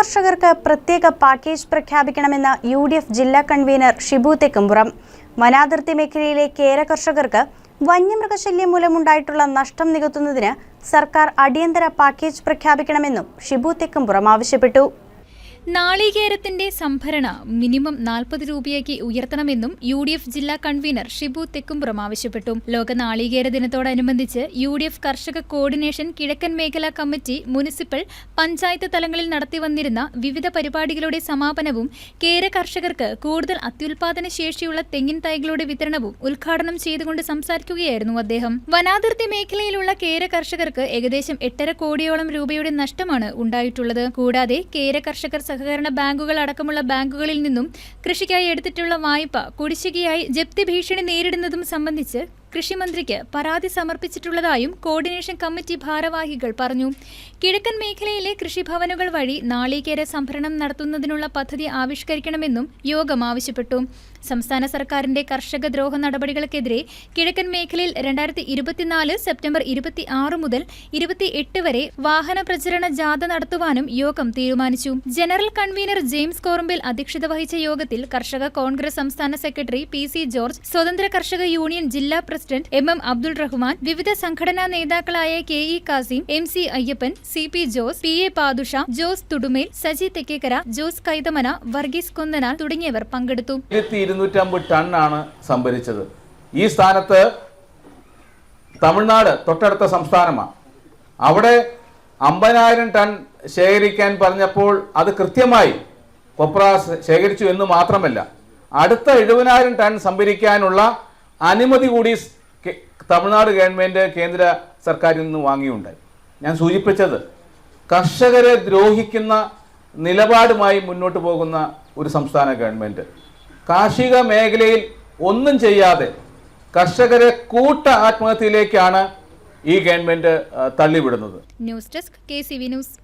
കർഷകർക്ക് പ്രത്യേക പാക്കേജ് പ്രഖ്യാപിക്കണമെന്ന് യു ഡി എഫ് ജില്ലാ കൺവീനർ ഷിബു തെക്കുംപുറം. വനാതിർത്തി മേഖലയിലെ കേര കർഷകർക്ക് വന്യമൃഗശല്യം മൂലമുണ്ടായിട്ടുള്ള നഷ്ടം നികത്തുന്നതിന് സർക്കാർ അടിയന്തര പാക്കേജ് പ്രഖ്യാപിക്കണമെന്നും ഷിബു തെക്കുംപുറം ആവശ്യപ്പെട്ടു. നാളികേരത്തിന്റെ സംഭരണ മിനിമം നാൽപ്പത് രൂപയാക്കി ഉയർത്തണമെന്നും യു ഡി എഫ് ജില്ലാ കൺവീനർ ഷിബു തെക്കുംപുറം ആവശ്യപ്പെട്ടു. ലോക നാളികേര ദിനത്തോടനുബന്ധിച്ച് യു ഡി എഫ് കർഷക കോർഡിനേഷൻ കിഴക്കൻ മേഖലാ കമ്മിറ്റി മുനിസിപ്പൽ പഞ്ചായത്ത് തലങ്ങളിൽ നടത്തിവന്നിരുന്ന വിവിധ പരിപാടികളുടെ സമാപനവും കേര കർഷകർക്ക് കൂടുതൽ അത്യുൽപാദന ശേഷിയുള്ള തെങ്ങിൻ തൈകളുടെ വിതരണവും ഉദ്ഘാടനം ചെയ്തുകൊണ്ട് സംസാരിക്കുകയായിരുന്നു അദ്ദേഹം. വനാതിർത്തി മേഖലയിലുള്ള കേര കർഷകർക്ക് ഏകദേശം എട്ടര കോടിയോളം രൂപയുടെ നഷ്ടമാണ് ഉണ്ടായിട്ടുള്ളത്. കൂടാതെ കേര കർഷകർ സഹകരണ ബാങ്കുകൾ അടക്കമുള്ള ബാങ്കുകളിൽ നിന്നും കൃഷിക്കായി എടുത്തിട്ടുള്ള വായ്പ കുടിശ്ശികയായി ജപ്തി ഭീഷണി നേരിടുന്നതും സംബന്ധിച്ച് കൃഷിമന്ത്രിക്ക് പരാതി സമർപ്പിച്ചിട്ടുള്ളതായും കോർഡിനേഷൻ കമ്മിറ്റി ഭാരവാഹികൾ പറഞ്ഞു. കിഴക്കൻ മേഖലയിലെ കൃഷിഭവനുകൾ വഴി നാളികേര സംഭരണം നടത്തുന്നതിനുള്ള പദ്ധതി ആവിഷ്കരിക്കണമെന്നും യോഗം ആവശ്യപ്പെട്ടു. സംസ്ഥാന സർക്കാരിന്റെ കർഷക ദ്രോഹ നടപടികൾക്കെതിരെ കിഴക്കൻ മേഖലയിൽ രണ്ടായിരത്തി ഇരുപത്തിനാല് സെപ്റ്റംബർ ഇരുപത്തി ആറ് മുതൽ ഇരുപത്തി എട്ട് വരെ വാഹന പ്രചരണ ജാഥ നടത്തുവാനും യോഗം തീരുമാനിച്ചു. ജനറൽ കൺവീനർ ജെയിംസ് കോറമ്പിൽ അധ്യക്ഷത വഹിച്ച യോഗത്തിൽ കർഷക കോൺഗ്രസ് സംസ്ഥാന സെക്രട്ടറി പി സി ജോർജ് സ്വതന്ത്ര കർഷക യൂണിയൻ ജില്ലാ president M M Abdul Rahman വിവിധ സംഘടനാ നേതാക്കളായ K E Kasim M C Ayyappan C P Jose P A Padusha Jose Thudumel Saji Thekkekara Jose Kaithamana Varghese Kunnanal തുടങ്ങിയവർ പങ്കെടുത്തു. ഇരുന്നൂറ്റമ്പത് സംഭരിച്ചത്. ഈ സ്ഥാനത്ത് തമിഴ്നാട് തൊട്ടടുത്ത സംസ്ഥാനമാണ്. അവിടെ അമ്പതിനായിരം ടൺ ശേഖരിക്കാൻ പറഞ്ഞപ്പോൾ അത് കൃത്യമായി കൊപ്ര ശേഖരിച്ചു എന്ന് മാത്രമല്ല അടുത്ത എഴുപതിനായിരം ടൺ സംഭരിക്കാനുള്ള അനുമതി കൂടി തമിഴ്നാട് ഗവൺമെന്റ് കേന്ദ്ര സർക്കാരിൽ നിന്ന് വാങ്ങിയുണ്ട്. ഞാൻ സൂചിപ്പിച്ചത് കർഷകരെ ദ്രോഹിക്കുന്ന നിലപാടുമായി മുന്നോട്ട് പോകുന്ന ഒരു സംസ്ഥാന ഗവൺമെന്റ് കാർഷിക മേഖലയിൽ ഒന്നും ചെയ്യാതെ കർഷകരെ കൂട്ട ആത്മഹത്യയിലേക്കാണ് ഈ government തള്ളിവിടുന്നത്. News desk K C V news.